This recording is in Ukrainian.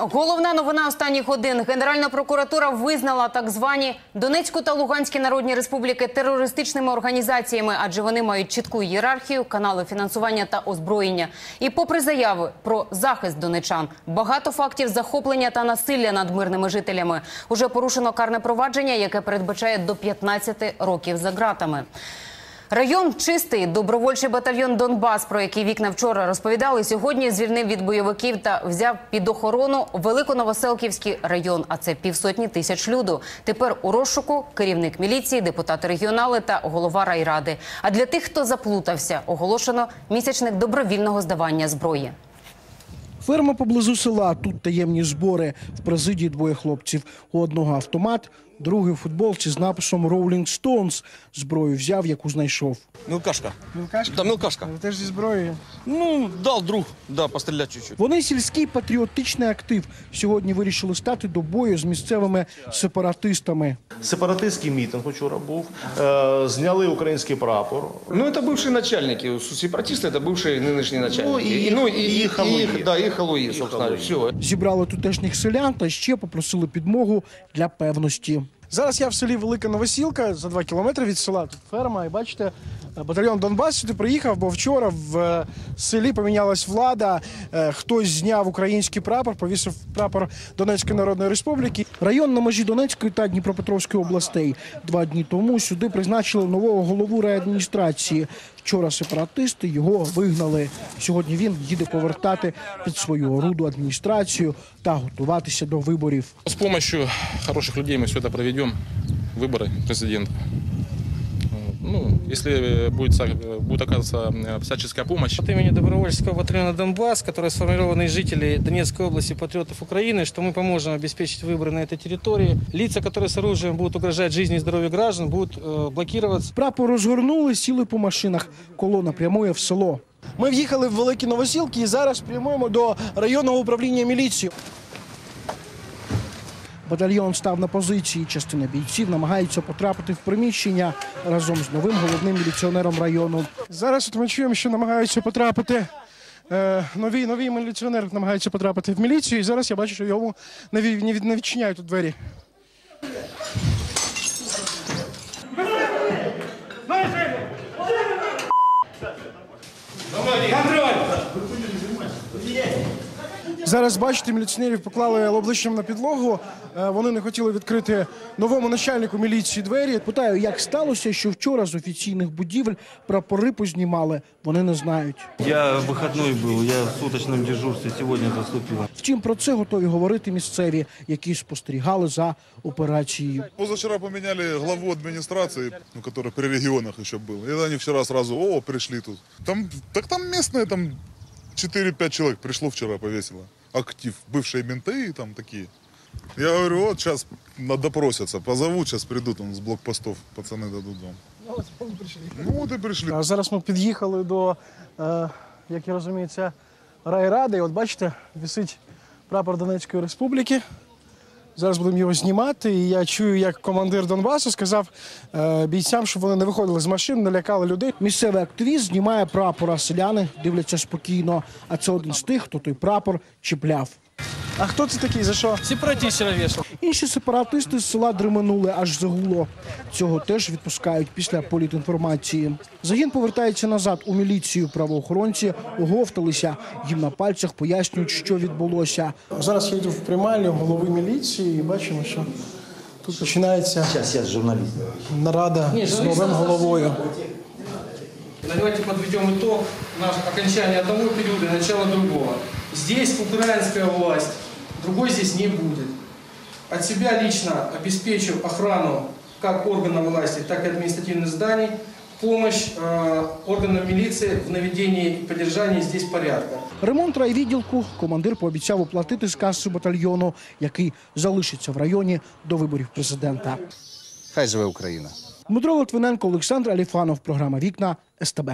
Головна новина останніх годин. Генеральна прокуратура визнала так звані Донецьку та Луганські народні республіки терористичними організаціями, адже вони мають чітку ієрархію, канали фінансування та озброєння. І попри заяви про захист донечан, багато фактів захоплення та насилля над мирними жителями. Уже порушено карне провадження, яке передбачає до 15 років за ґратами. Район чистий добровольчий батальйон Донбас, про який вікна вчора розповідали, сьогодні звільнив від бойовиків та взяв під охорону Великоновоселківський район. А це півсотні тисяч люду. Тепер у розшуку керівник міліції, депутати регіонали та голова райради. А для тих, хто заплутався, оголошено місячник добровільного здавання зброї. Ферма поблизу села. Тут таємні збори. В президії двоє хлопців. У одного автомат, другий у футболці з написом Rolling Stones. Зброю взяв, яку знайшов. Мелкашка. Мілкашка? Да, мелкашка. Ви теж зі зброєю. Ну, дал друг, да, пострелять чуть-чуть. Вони сільський патріотичний актив. Сьогодні вирішили стати до бою з місцевими сепаратистами. Сепаратистський мітинг учора був. Е, зняли український прапор. Ну, это бывшие начальники. Сепаратисты это бывшие нынешние начальники. Ну, и- ну, и халуи. да, и халуи, собственно. халуи. Все. Зібрали тутешніх селян та ще попросили підмогу для певності. Зараз я в селі Велика Новосілка за два кілометри від села. Тут ферма, і бачите, батальйон Донбас сюди приїхав, бо вчора в е, селі помінялась влада. Е, Хтось зняв український прапор, повісив прапор Донецької Народної Республіки. Район на межі Донецької та Дніпропетровської областей. Два дні тому сюди призначили нового голову райадміністрації. Вчора сепаратисти його вигнали. Сьогодні він їде повертати під свою оруду адміністрацію та готуватися до виборів. С помощью хороших людей мы все это проведем, выборы президента. Вот. Ну, если будет, са- будет оказываться э, всяческая помощь, От имени добровольческого батальона «Донбасс», который сформирован из жителей Донецкой области, патриотов Украины, что мы поможем обеспечить выборы на этой территории. Лица, которые с оружием будут угрожать жизни и здоровью граждан, будут э, блокироваться. Прапор розгорнули, сіли по машинах. Колона прямує в село. Ми в'їхали в Великі Новосілки і зараз прямуємо до районного управління міліції. Батальйон став на позиції. Частина бійців намагаються потрапити в приміщення разом з новим головним міліціонером району. Зараз от ми чуємо, що намагаються потрапити. Новий нові, нові міліціонер намагається потрапити в міліцію, і зараз я бачу, що йому не відчиняють у двері. Зараз бачите, міліціонерів поклали обличчям на підлогу. Е, Вони не хотіли відкрити новому начальнику міліції двері. Питаю, як сталося, що вчора з офіційних будівель прапори познімали. Вони не знають. Я выходной был, я в суточном дежурстве сегодня заступил. Втім, про це готові говорити місцеві, які спостерігали за операцією. Позавчера поменяли главу администрации, ну, который при регионах еще был. И они вчера сразу, о, пришли тут. Там, так там местные, там 4-5 человек пришло вчера, повесило. Актив, бывшие менты там такие. Я говорю, вот сейчас допросятся, позовут, сейчас придут он с блокпостов, пацаны дадут вам. Ну вот и пришли. А зараз ми під'їхали до, е, як я розумію, це райради. І от бачите, висить прапор Донецької республіки. Зараз будемо його знімати. І я чую, як командир Донбасу сказав е, бійцям, щоб вони не виходили з машин, не лякали людей. Місцевий активіст знімає прапора. селяни дивляться спокійно. А це один з тих, хто той прапор чіпляв. А хто це такий? За що? Сепаратист вчера. Інші сепаратисти з села дременули аж загуло. Цього теж відпускають після політінформації. Загін повертається назад у міліцію. Правоохоронці оговталися. Їм на пальцях пояснюють, що відбулося. Зараз я йду в приймальню голови міліції і бачимо, що тут починається нарада з новим головою. Давайте подведем итог наш окончания одного периода и начала другого. Здесь украинская власть, другой здесь не будет. От себя лично обеспечу охрану как органов власти, так и административных зданий, помощь э, органам милиции в наведении и поддержании здесь порядка. Ремонт райвідділку командир пообіцяв оплатити з каси батальйону, який залишиться в районі до виборів президента. Хай живе Україна. Дмитро Литвиненко, Олександр Аліфанов. Програма Вікна СТБ.